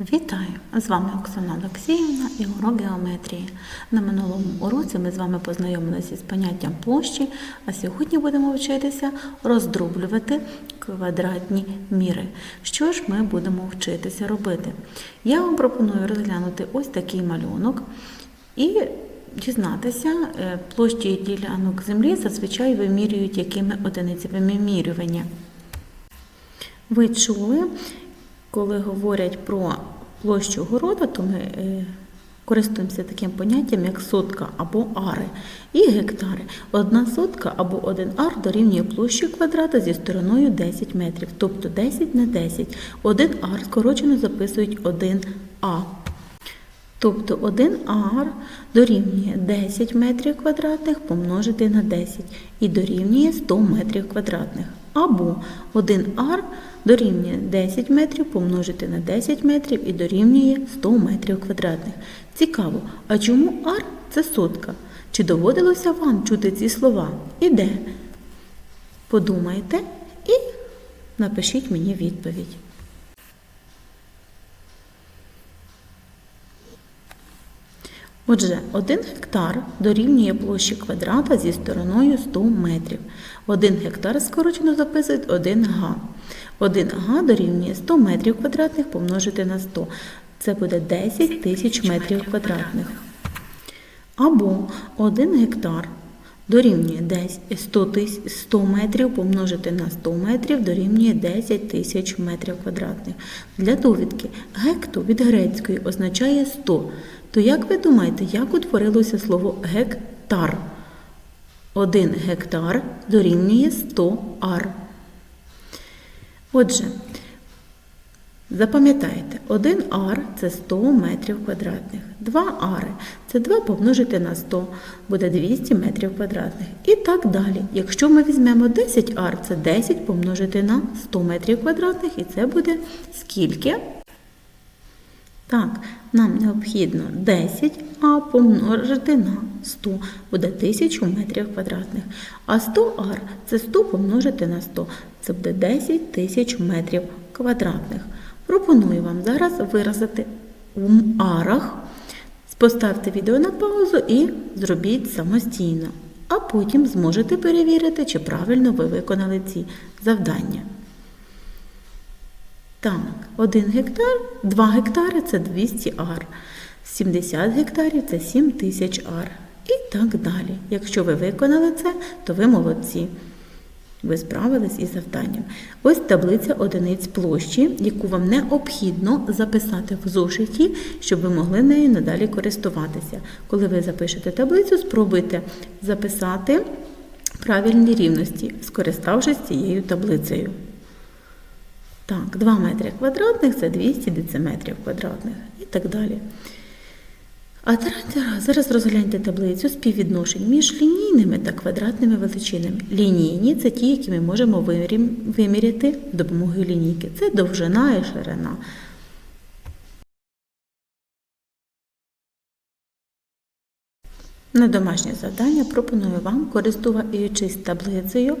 Вітаю! З вами Оксана Олексіївна і урок геометрії. На минулому уроці ми з вами познайомилися з поняттям площі, а сьогодні будемо вчитися роздроблювати квадратні міри. Що ж ми будемо вчитися робити? Я вам пропоную розглянути ось такий малюнок і дізнатися, е, площі ділянок землі зазвичай вимірюють якими одиницями вимірювання. Ви чули, коли говорять про площу города, то ми е, користуємося таким поняттям, як сотка або ари і гектари. Одна сотка або один ар дорівнює площі квадрата зі стороною 10 метрів, тобто 10 на 10. Один ар скорочено записують 1 а. Тобто 1 ар дорівнює 10 метрів квадратних помножити на 10 і дорівнює 100 метрів квадратних. Або 1 ар дорівнює 10 метрів помножити на 10 метрів і дорівнює 100 метрів квадратних. Цікаво, а чому ар це сотка? Чи доводилося вам чути ці слова? І де? Подумайте і напишіть мені відповідь. Отже, 1 гектар дорівнює площі квадрата зі стороною 100 метрів. 1 гектар скорочено записують 1 га. 1 га дорівнює 100 метрів квадратних помножити на 100. Це буде 10 тисяч метрів квадратних. Або 1 гектар дорівнює 10 100, тис- 100 метрів помножити на 100 метрів дорівнює 10 тисяч метрів квадратних. Для довідки гекто від грецької означає 100. То як ви думаєте, як утворилося слово гектар? 1 гектар дорівнює 100 ар. Отже, Запам'ятайте, 1 ар це 100 метрів квадратних. 2 ари це 2 помножити на 100, буде 200 метрів квадратних. І так далі. Якщо ми візьмемо 10 ар, це 10 помножити на 100 метрів квадратних, і це буде скільки? Так, нам необхідно 10 а помножити на 100, буде 1000 метрів квадратних. А 100 ар це 100 помножити на 100, це буде 10 тисяч метрів квадратних. Пропоную вам зараз виразити в арах. Поставте відео на паузу і зробіть самостійно. А потім зможете перевірити, чи правильно ви виконали ці завдання. Так, 1 гектар, 2 гектари це 200 ар, 70 гектарів це 7 тисяч ар. І так далі. Якщо ви виконали це, то ви молодці. Ви справились із завданням. Ось таблиця одиниць площі, яку вам необхідно записати в зошиті, щоб ви могли нею надалі користуватися. Коли ви запишете таблицю, спробуйте записати правильні рівності, скориставшись цією таблицею. Так, 2 метри квадратних це 200 дециметрів квадратних і так далі. А зараз- зараз розгляньте таблицю співвідношень між лінійними та квадратними величинами. Лінійні це ті, які ми можемо виміряти допомогою лінійки. Це довжина і ширина. На домашнє завдання пропоную вам, користуючись таблицею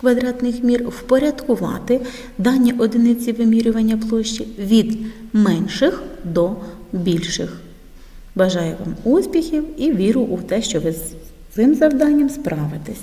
квадратних мір, впорядкувати дані одиниці вимірювання площі від менших до більших. Бажаю вам успіхів і віру у те, що ви з цим завданням справитесь.